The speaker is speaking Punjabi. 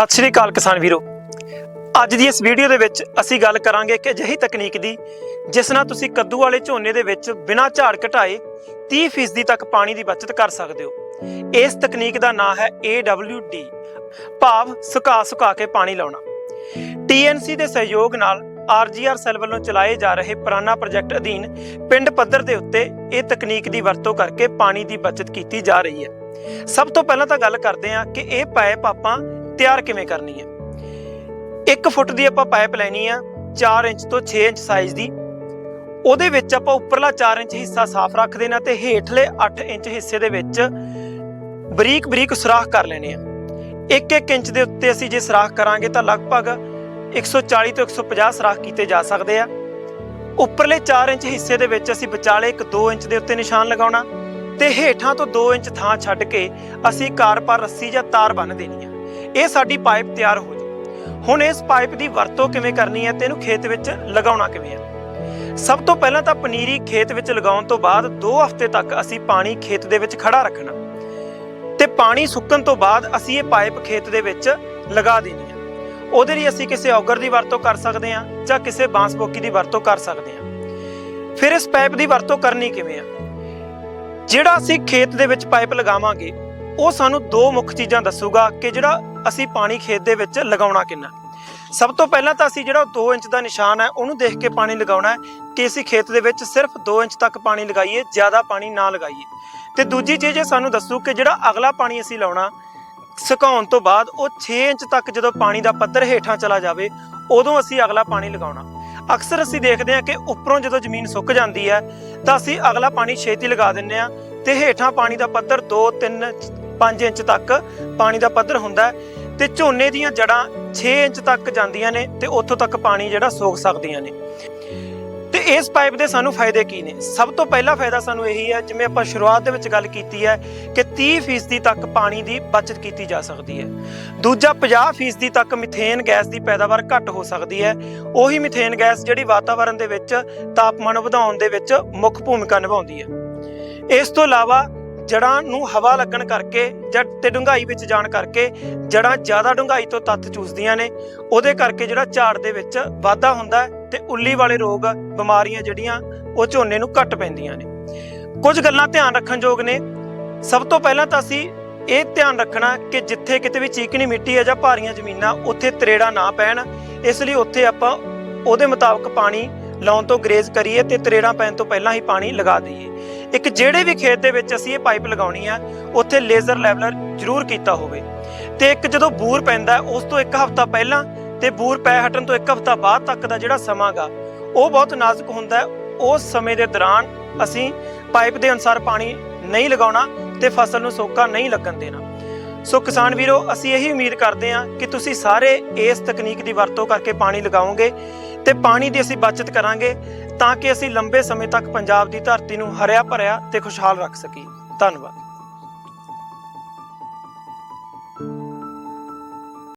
ਸਤਿ ਸ਼੍ਰੀ ਅਕਾਲ ਕਿਸਾਨ ਵੀਰੋ। ਅੱਜ ਦੀ ਇਸ ਵੀਡੀਓ ਦੇ ਵਿੱਚ ਅਸੀਂ ਗੱਲ ਕਰਾਂਗੇ ਕਿ ਅਜਿਹੀ ਤਕਨੀਕ ਦੀ, ਜਿਸ ਨਾਲ ਤੁਸੀਂ ਕੱਦੂ ਵਾਲੇ ਝੋਨੇ ਦੇ ਵਿੱਚ ਬਿਨਾਂ ਝਾੜ ਘਟਾਏ 30% ਤੱਕ ਪਾਣੀ ਦੀ ਬਚਤ ਕਰ ਸਕਦੇ ਹੋ। ਇਸ ਤਕਨੀਕ ਦਾ ਨਾਮ ਹੈ AWD ਭਾਵ ਸੁਕਾ ਸੁਕਾ ਕੇ ਪਾਣੀ ਲਾਉਣਾ। TNC ਦੇ ਸਹਿਯੋਗ ਨਾਲ RGR ਸੈੱਲ ਵੱਲੋਂ ਚਲਾਏ ਜਾ ਰਹੇ ਪੁਰਾਣਾ ਪ੍ਰੋਜੈਕਟ ਅਧੀਨ ਪਿੰਡ ਪੱਧਰ ਦੇ ਉੱਤੇ ਇਹ ਤਕਨੀਕ ਦੀ ਵਰਤੋਂ ਕਰਕੇ ਪਾਣੀ ਦੀ ਬਚਤ ਕੀਤੀ ਜਾ ਰਹੀ ਹੈ। ਸਭ ਤੋਂ ਪਹਿਲਾਂ ਤਾਂ ਗੱਲ ਕਰਦੇ ਹਾਂ ਕਿ ਇਹ ਪਾਈਪ ਆਪਾਂ ਤਿਆਰ ਕਿਵੇਂ ਕਰਨੀ ਹੈ? 1 ਫੁੱਟ ਦੀ ਆਪਾਂ ਪਾਈਪ ਲੈਣੀ ਆ 4 ਇੰਚ ਤੋਂ 6 ਇੰਚ ਸਾਈਜ਼ ਦੀ। ਉਹਦੇ ਵਿੱਚ ਆਪਾਂ ਉੱਪਰਲਾ 4 ਇੰਚ ਹਿੱਸਾ ਸਾਫ਼ ਰੱਖ ਦੇਣਾ ਤੇ ਹੇਠਲੇ 8 ਇੰਚ ਹਿੱਸੇ ਦੇ ਵਿੱਚ ਬਰੀਕ ਬਰੀਕ ਸੁਰਾਖ ਕਰ ਲੈਣੇ ਆ। 1-1 ਇੰਚ ਦੇ ਉੱਤੇ ਅਸੀਂ ਜੇ ਸੁਰਾਖ ਕਰਾਂਗੇ ਤਾਂ ਲਗਭਗ 140 ਤੋਂ 150 ਸੁਰਾਖ ਕੀਤੇ ਜਾ ਸਕਦੇ ਆ। ਉੱਪਰਲੇ 4 ਇੰਚ ਹਿੱਸੇ ਦੇ ਵਿੱਚ ਅਸੀਂ ਵਿਚਾਲੇ ਇੱਕ 2 ਇੰਚ ਦੇ ਉੱਤੇ ਨਿਸ਼ਾਨ ਲਗਾਉਣਾ ਤੇ ਹੇਠਾਂ ਤੋਂ 2 ਇੰਚ ਥਾਂ ਛੱਡ ਕੇ ਅਸੀਂ ਕਾਰ ਪਰ ਰੱਸੀ ਜਾਂ ਤਾਰ ਬੰਨ ਦੇਣੀ ਆ। ਇਹ ਸਾਡੀ ਪਾਈਪ ਤਿਆਰ ਹੋ ਜੂ ਹੁਣ ਇਸ ਪਾਈਪ ਦੀ ਵਰਤੋਂ ਕਿਵੇਂ ਕਰਨੀ ਹੈ ਤੇ ਇਹਨੂੰ ਖੇਤ ਵਿੱਚ ਲਗਾਉਣਾ ਕਿਵੇਂ ਹੈ? ਸਭ ਤੋਂ ਪਹਿਲਾਂ ਤਾਂ ਪਨੀਰੀ ਖੇਤ ਵਿੱਚ ਲਗਾਉਣ ਤੋਂ ਬਾਅਦ 2 ਹਫ਼ਤੇ ਤੱਕ ਅਸੀਂ ਪਾਣੀ ਖੇਤ ਦੇ ਵਿੱਚ ਖੜਾ ਰੱਖਣਾ। ਤੇ ਪਾਣੀ ਸੁੱਕਣ ਤੋਂ ਬਾਅਦ ਅਸੀਂ ਇਹ ਪਾਈਪ ਖੇਤ ਦੇ ਵਿੱਚ ਲਗਾ ਦੇਣੀ ਹੈ। ਉਹਦੇ ਲਈ ਅਸੀਂ ਕਿਸੇ ਔਗਰ ਦੀ ਵਰਤੋਂ ਕਰ ਸਕਦੇ ਹਾਂ ਜਾਂ ਕਿਸੇ ਬਾਂਸਪੋਕੀ ਦੀ ਵਰਤੋਂ ਕਰ ਸਕਦੇ ਹਾਂ। ਫਿਰ ਇਸ ਪਾਈਪ ਦੀ ਵਰਤੋਂ ਕਰਨੀ ਕਿਵੇਂ ਆ ਜਿਹੜਾ ਅਸੀਂ ਖੇਤ ਦੇ ਵਿੱਚ ਪਾਈਪ ਲਗਾਵਾਂਗੇ, ਉਹ ਸਾਨੂੰ ਦੋ ਮੁੱਖ ਚੀਜ਼ਾਂ ਦੱਸੂਗਾ ਕਿ ਜਿਹੜਾ ਅਸੀਂ ਪਾਣੀ ਖੇਤ ਦੇ ਵਿੱਚ ਲਗਾਉਣਾ ਕਿੰਨਾ ਸਭ ਤੋਂ ਪਹਿਲਾਂ ਤਾਂ ਅਸੀਂ ਜਿਹੜਾ 2 ਇੰਚ ਦਾ ਨਿਸ਼ਾਨ ਹੈ, ਉਹਨੂੰ ਦੇਖ ਕੇ ਪਾਣੀ ਲਗਾਉਣਾ ਹੈ ਕਿ ਅਸੀਂ ਖੇਤ ਦੇ ਵਿੱਚ ਸਿਰਫ 2 ਇੰਚ ਤੱਕ ਪਾਣੀ ਲਗਾਈਏ, ਜ਼ਿਆਦਾ ਪਾਣੀ ਨਾ ਲਗਾਈਏ। ਤੇ ਦੂਜੀ ਚੀਜ਼ ਇਹ ਸਾਨੂੰ ਦੱਸੂ ਕਿ ਜਿਹੜਾ ਅਗਲਾ ਪਾਣੀ ਅਸੀਂ ਲਾਉਣਾ, ਸੁਕਾਉਣ ਤੋਂ ਬਾਅਦ ਉਹ 6 ਇੰਚ ਤੱਕ ਜਦੋਂ ਪਾਣੀ ਦਾ ਪੱਧਰ ਹੇਠਾਂ ਚਲਾ ਜਾਵੇ, ਉਦੋਂ ਅਸੀਂ ਅਗਲਾ ਪਾਣੀ ਲਗਾਉਣਾ। ਅਕਸਰ ਅਸੀਂ ਦੇਖਦੇ ਹਾਂ ਕਿ ਉੱਪਰੋਂ ਜਦੋਂ ਜ਼ਮੀਨ ਸੁੱਕ ਜਾਂਦੀ ਹੈ, ਤਾਂ ਅਸੀਂ ਅਗਲਾ ਪਾਣੀ ਛੇਤੀ ਲਗਾ ਦਿੰਨੇ ਆ ਤੇ ਹੇਠਾਂ ਪਾਣੀ ਦਾ ਪੱਧਰ 2 3 5 ਇੰਚ ਤੱਕ ਪਾਣੀ ਦਾ ਪੱਧਰ ਹੁੰਦਾ ਹੈ ਤੇ ਝੋਨੇ ਦੀਆਂ ਜੜਾਂ 6 ਇੰਚ ਤੱਕ ਜਾਂਦੀਆਂ ਨੇ ਤੇ ਉੱਥੋਂ ਤੱਕ ਪਾਣੀ ਜਿਹੜਾ ਸੋਖ ਸਕਦੀਆਂ ਨੇ। ਤੇ ਇਸ ਪਾਈਪ ਦੇ ਸਾਨੂੰ ਫਾਇਦੇ ਕੀ ਨੇ? ਸਭ ਤੋਂ ਪਹਿਲਾ ਫਾਇਦਾ ਸਾਨੂੰ ਇਹੀ ਹੈ, ਜਿਵੇਂ ਆਪਾਂ ਸ਼ੁਰੂਆਤ ਦੇ ਵਿੱਚ ਗੱਲ ਕੀਤੀ ਹੈ ਕਿ 30% ਤੱਕ ਪਾਣੀ ਦੀ ਬਚਤ ਕੀਤੀ ਜਾ ਸਕਦੀ ਹੈ। ਦੂਜਾ 50% ਤੱਕ ਮਿਥੇਨ ਗੈਸ ਦੀ ਪੈਦਾਵਾਰ ਘੱਟ ਹੋ ਸਕਦੀ ਹੈ। ਉਹੀ ਮਿਥੇਨ ਗੈਸ ਜਿਹੜੀ ਵਾਤਾਵਰਣ ਦੇ ਵਿੱਚ ਤਾਪਮਾਨ ਵਧਾਉਣ ਦੇ ਵਿੱਚ ਮੁੱਖ ਭੂਮਿਕਾ ਨਿਭਾਉਂਦੀ ਹੈ। ਇਸ ਤੋਂ ਇਲਾਵਾ ਜੜਾਂ ਨੂੰ ਹਵਾ ਲੱਗਣ ਕਰਕੇ ਜੜ ਤੇ ਡੂੰਘਾਈ ਵਿੱਚ ਜਾਣ ਕਰਕੇ ਜੜਾਂ ਜ਼ਿਆਦਾ ਡੂੰਘਾਈ ਤੋਂ ਤੱਤ ਚੂਸਦੀਆਂ ਨੇ। ਉਹਦੇ ਕਰਕੇ ਜਿਹੜਾ ਝਾੜ ਦੇ ਵਿੱਚ ਵਾਧਾ ਹੁੰਦਾ ਹੈ ਤੇ ਉੱਲੀ ਵਾਲੇ ਰੋਗ, ਬਿਮਾਰੀਆਂ ਜਿਹੜੀਆਂ, ਉਹ ਝੋਨੇ ਨੂੰ ਘੱਟ ਪੈਂਦੀਆਂ ਨੇ। ਕੁਝ ਗੱਲਾਂ ਧਿਆਨ ਰੱਖਣ ਯੋਗ ਨੇ। ਸਭ ਤੋਂ ਪਹਿਲਾਂ ਤਾਂ ਅਸੀਂ ਇਹ ਧਿਆਨ ਰੱਖਣਾ ਕਿ ਜਿੱਥੇ ਕਿਤੇ ਵੀ ਚੀਕਣੀ ਮਿੱਟੀ ਹੈ ਜਾਂ ਭਾਰੀਆਂ ਜ਼ਮੀਨਾਂ, ਉੱਥੇ ਤਰੇੜਾ ਨਾ ਪੈਣ। ਇਸ ਲਈ ਉੱਥੇ ਆਪਾਂ ਉਹਦੇ ਮੁਤਾਬਕ ਪਾਣੀ ਲਾਉਣ ਤੋਂ ਗਰੇਜ਼ ਕਰੀਏ ਤੇ ਤਰੇੜਾਂ ਪੈਣ ਤੋਂ ਪਹਿਲਾਂ ਹੀ ਪਾਣੀ ਲਗਾ ਦਈਏ। ਇੱਕ ਜਿਹੜੇ ਵੀ ਖੇਤ ਦੇ ਵਿੱਚ ਅਸੀਂ ਇਹ ਪਾਈਪ ਲਗਾਉਣੀ ਆ, ਉੱਥੇ ਲੇਜ਼ਰ ਲੈਵਲਰ ਜ਼ਰੂਰ ਕੀਤਾ ਹੋਵੇ। ਤੇ ਇੱਕ ਜਦੋਂ ਬੂਰ ਪੈਂਦਾ, ਉਸ ਤੋਂ ਇੱਕ ਹਫ਼ਤਾ ਪਹਿਲਾਂ ਤੇ ਬੂਰ ਪੈ ਹਟਣ ਤੋਂ ਇੱਕ ਹਫ਼ਤਾ ਬਾਅਦ ਤੱਕ ਦਾ ਜਿਹੜਾ ਸਮਾਂ ਗਾ, ਉਹ ਬਹੁਤ ਨਾਜ਼ੁਕ ਹੁੰਦਾ ਉਸ ਸਮੇਂ ਦੇ ਦੌਰਾਨ ਅਸੀਂ ਪਾਈਪ ਦੇ ਅਨੁਸਾਰ ਪਾਣੀ ਨਹੀਂ ਲਗਾਉਣਾ ਤੇ ਫਸਲ ਨੂੰ ਸੋਕਾ ਨਹੀਂ ਲੱਗਣ ਦੇਣਾ। ਸੋ ਕਿਸਾਨ ਵੀਰੋ, ਅਸੀਂ ਇਹੀ ਉਮੀਦ ਕਰਦੇ ਹਾਂ ਕਿ ਤੁਸੀਂ ਸਾਰੇ ਇਸ ਤਕਨੀਕ ਦੀ ਵਰਤੋਂ ਕਰਕੇ ਪਾਣੀ ਲਗਾਓਗੇ ਤੇ ਪਾਣੀ ਦੀ ਅਸੀਂ ਬਚਤ ਕਰਾਂਗੇ। ਤਾਂ ਕਿ ਅਸੀਂ ਲੰਬੇ ਸਮੇਂ ਤੱਕ ਪੰਜਾਬ ਦੀ ਧਰਤੀ ਨੂੰ ਹਰਿਆ ਭਰਿਆ ਤੇ ਖੁਸ਼ਹਾਲ ਰੱਖ ਸਕੀਏ। ਧੰਨਵਾਦ।